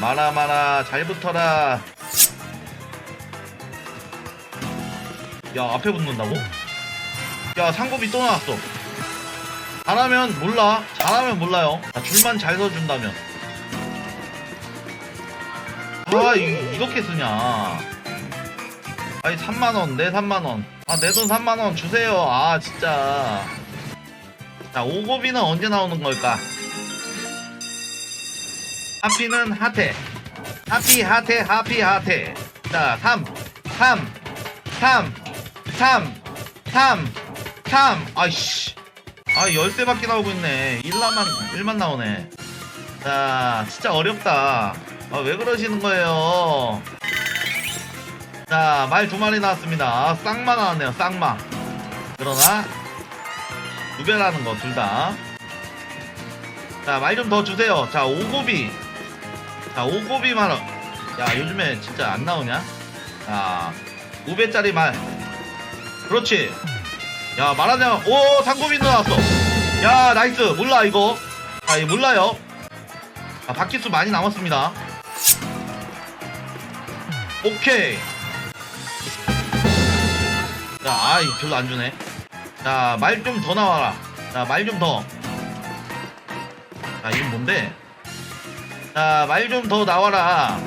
마라 마라 잘 붙어라. 야 앞에 붙는다고? 야 상급이 또 나왔어. 잘하면 몰라. 잘하면 몰라요. 아, 줄만 잘 서준다면. 아 이, 이렇게 쓰냐. 아니 3만원 내 3만원. 아 내 돈 3만원 주세요. 아 진짜. 자 오고비는 언제 나오는 걸까 하피는 하태. 하피 하태 하피 하태. 자 3 3 3 3 3 3 아이씨. 아 열쇠밖에 나오고 있네. 1라만 1만 나오네. 자 진짜 어렵다. 아 왜 그러시는 거예요? 자 말 두 마리 나왔습니다. 쌍마 나왔네요 쌍마. 그러나 두 배라는 거 둘 다. 자 말 좀 더 주세요. 자 오고비 자 오고비 말야 요즘에 진짜 안 나오냐? 자 5배짜리 말. 그렇지. 야 말하자면 오 상고비도 나왔어. 야 나이스. 몰라 이거. 아 이거 몰라요. 아 바퀴수 많이 남았습니다. 오케이. 자 아이 별로 안 주네. 자 말 좀 더 나와라. 자 말 좀더자 이건 뭔데 자 말 좀 더 나와라.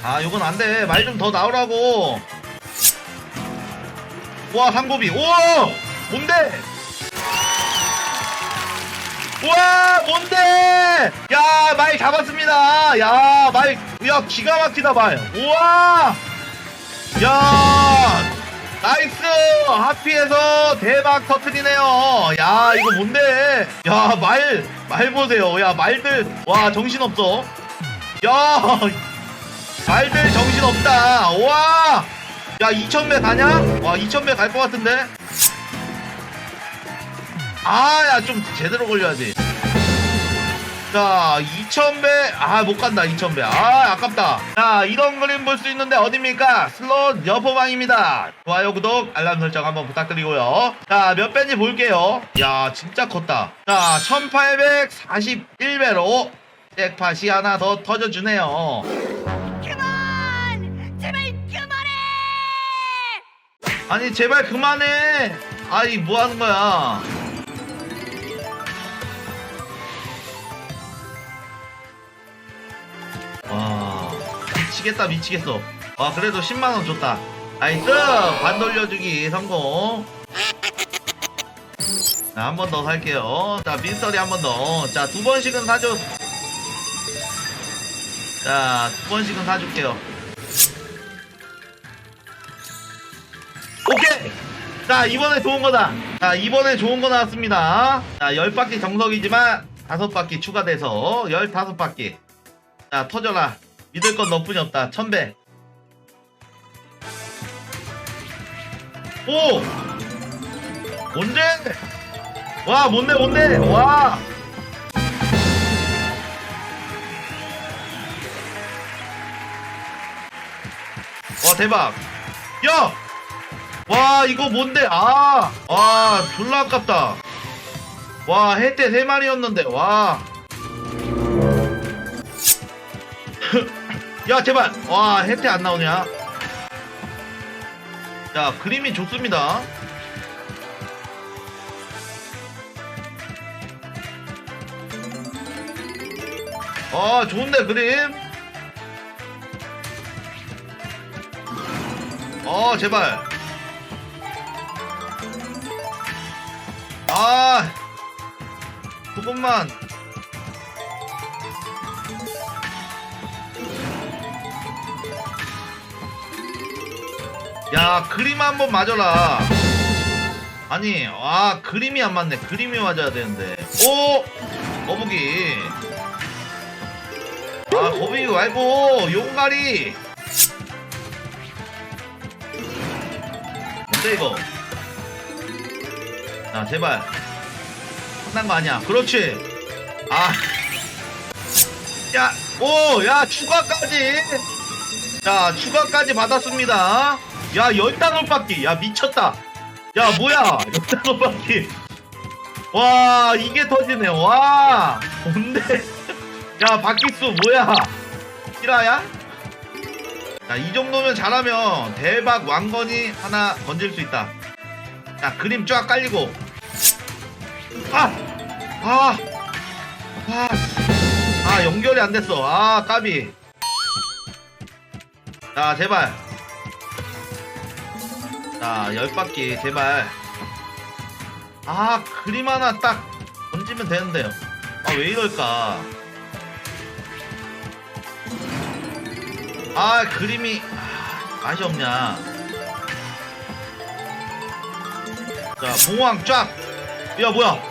아 이건 안 돼. 말 좀 더 나오라고. 와 상고비. 오! 뭔데? 우와 뭔데? 야 말 잡았습니다. 야 말 야 기가 막히다 말. 우와! 야 나이스! 하피에서 대박 터트리네요. 야 이거 뭔데? 야 말 말 보세요. 야 말들 와 정신없어. 야 말들 정신없다. 와! 야 2000배 가냐? 와 2000배 갈 것 같은데? 아 야 좀 제대로 걸려야지 자 2000배. 아 못 간다 2000배. 아 아깝다. 자 이런 그림 볼 수 있는데 어딥니까? 슬롯 여포방입니다. 좋아요 구독 알람 설정 한번 부탁드리고요. 자 몇 배인지 볼게요. 야 진짜 컸다. 자 1841배로 잭팟이 하나 더 터져주네요. 그만! 제발 그만해! 아니 제발 그만해! 아이 뭐 하는 거야 미치겠다 미치겠어 와 그래도 10만원 줬다 나이스 반 돌려주기 성공 자 한 번 더 살게요 자 민스터리 한 번 더 자 두 번씩은 사줘 자 두 번씩은 사줄게요 오케이! 자, 이번에 좋은 거다. 자, 이번에 좋은 거 나왔습니다. 자, 10바퀴 정석이지만 5바퀴 추가돼서 15바퀴. 자, 터져라. 믿을 건 너뿐이 없다. 1000배. 오! 뭔데? 와, 뭔데, 뭔데? 와! 와, 대박. 야! 와 이거 뭔데 아아 졸라 아깝다 와 해태 세 마리였는데 와 야 제발. 와 해태 안 나오냐? 자 그림이 좋습니다. 아 좋은데 그림? 어 제발. 아 조금만 야 그림 한번 맞아라. 아니 아 그림이 안 맞네. 그림이 맞아야 되는데. 오! 거북이. 아 거북이 말고 용가리. 뭔데 이거? 자 제발. 끝난 거 아니야. 그렇지. 아야오야 추가까지. 자 추가까지 받았습니다 야 열다섯 바퀴. 야 미쳤다. 야 뭐야? 열다섯 바퀴. 와 이게 터지네. 와 뭔데? 야 박기수 뭐야? 히라야? 자이 정도면 잘하면 대박 왕건이 하나 건질 수 있다. 자 그림 쫙 깔리고. 아아아! 아, 아, 아, 연결이 안 됐어. 아 까비. 자 제발 자 열받기 제발 아 그림 하나 딱 던지면 되는데요. 아 왜 이럴까? 아 그림이 아, 맛이 없냐. 자 봉황 쫙 야 뭐야?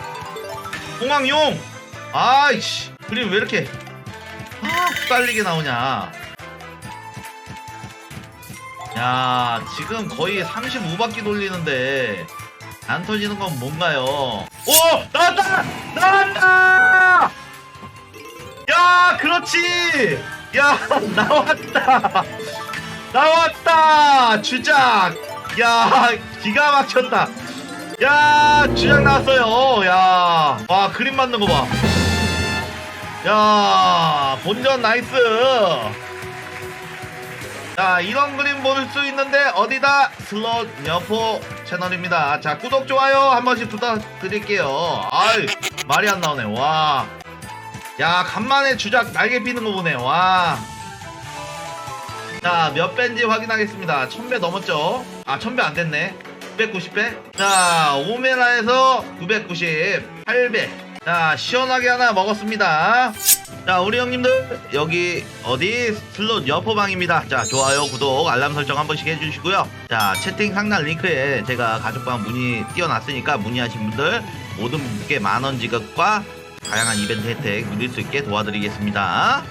봉황용. 아이씨 그림 왜 이렇게 아 헷갈리게 나오냐 야 지금 거의 35바퀴 돌리는데 안 터지는 건 뭔가요? 오! 나왔다! 나왔다! 야, 그렇지! 야, 나왔다! 나왔다! 주작! 야, 기가 막혔다! 야, 주작 나왔어요! 야, 와, 그림 맞는 거 봐! 야, 본전 나이스! 자 이런 그림 볼 수 있는데 어디다? 슬롯 여포 채널입니다. 자 구독 좋아요 한 번씩 부탁드릴게요. 아이 말이 안 나오네. 와 야 간만에 주작 날개 피는 거 보네. 와 자 몇 배인지 확인하겠습니다. 1000배 넘었죠? 아 1000배 안 됐네. 990배? 자 오메라에서 990 8배. 자 시원하게 하나 먹었습니다 자 우리 형님들 여기 어디? 슬롯 여포방입니다. 자 좋아요 구독 알람 설정 한 번씩 해주시고요. 자 채팅 상단 링크에 제가 가족방 문의 띄워놨으니까 문의하신 분들 모든 분께 만원 지급과 다양한 이벤트 혜택 누릴 수 있게 도와드리겠습니다